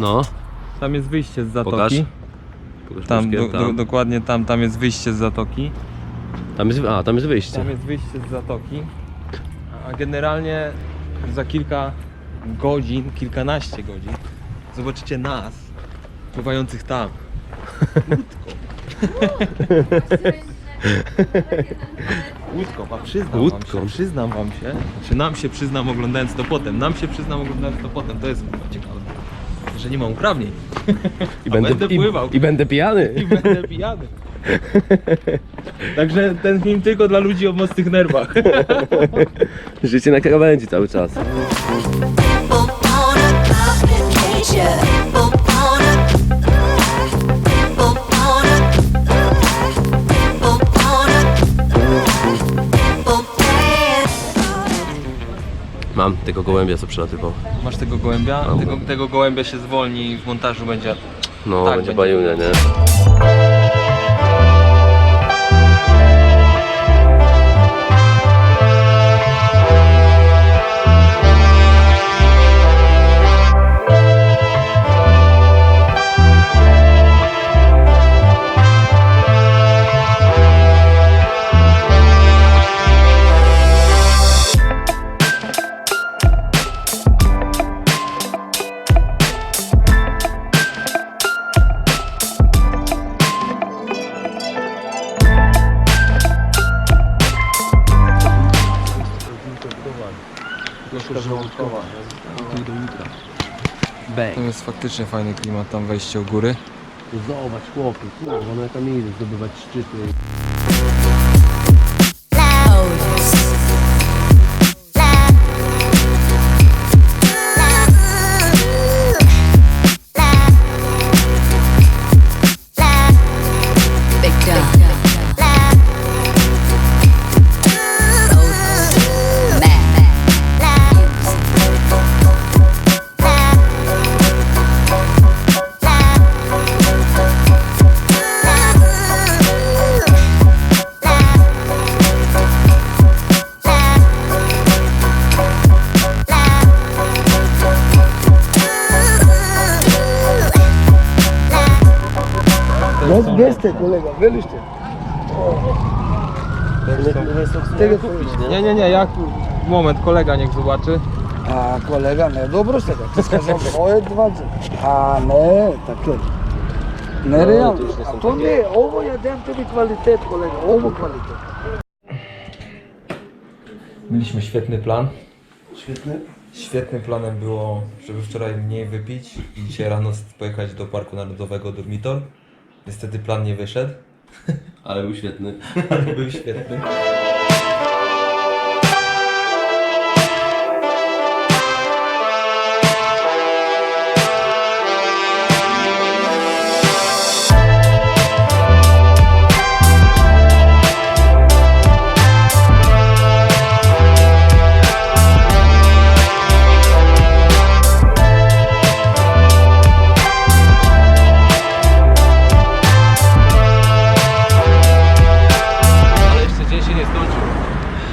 No, Tam jest wyjście z zatoki. pokaż. Pokaż Tam, do, do, dokładnie tam, tam jest wyjście z zatoki. Tam jest, a, tam jest wyjście. Tam jest wyjście z zatoki. A generalnie za kilka godzin, kilkanaście godzin zobaczycie nas pływających tam. Łódką, a przyznam wam Łódką. się, przyznam wam się, czy nam się przyznam oglądając to potem, nam się przyznam oglądając to potem, to jest chyba ciekawe, że nie mam uprawnień I a będę pływał. I, I będę pijany. i będę pijany. Także ten film tylko dla ludzi o mocnych nerwach. Życie na krawędzi cały czas. Mam tego gołębia, co przelatywał. Masz tego gołębia? Mam. Tego, tego gołębia się zwolni w montażu będzie. No, Tak, będzie będzie. bajunia, nie? Bang. To jest faktycznie fajny klimat, tam wejście u góry. Zobacz chłopy, kurwa, no ja tam idę zdobywać szczyty. Bez, bez te kolega. Tego powiedzieć. Nie, nie, nie, jak moment, kolega niech zobaczy. A kolega ne, dobro ste ga, ti skazam, ovo je 20. A ne, takie. Ne realno. to już nie są A to takie. nie, ovo ja dam tebi kvalitet kolega, ovo kvalitet. Mieliśmy świetny plan. Świetne. Świetnym planem było, żeby wczoraj mniej wypić i dzisiaj rano pojechać do Parku Narodowego Durmitor. Niestety plan nie wyszedł, Ale był świetny. ale był świetny.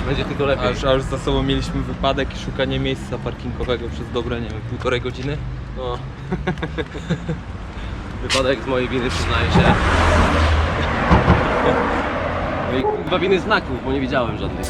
Będzie tylko lepiej. już, a już za sobą mieliśmy wypadek i szukanie miejsca parkingowego przez dobre, nie wiem, półtorej godziny. No. Wypadek z mojej winy, przyznaję się. Dwa winy znaków, bo nie widziałem żadnych.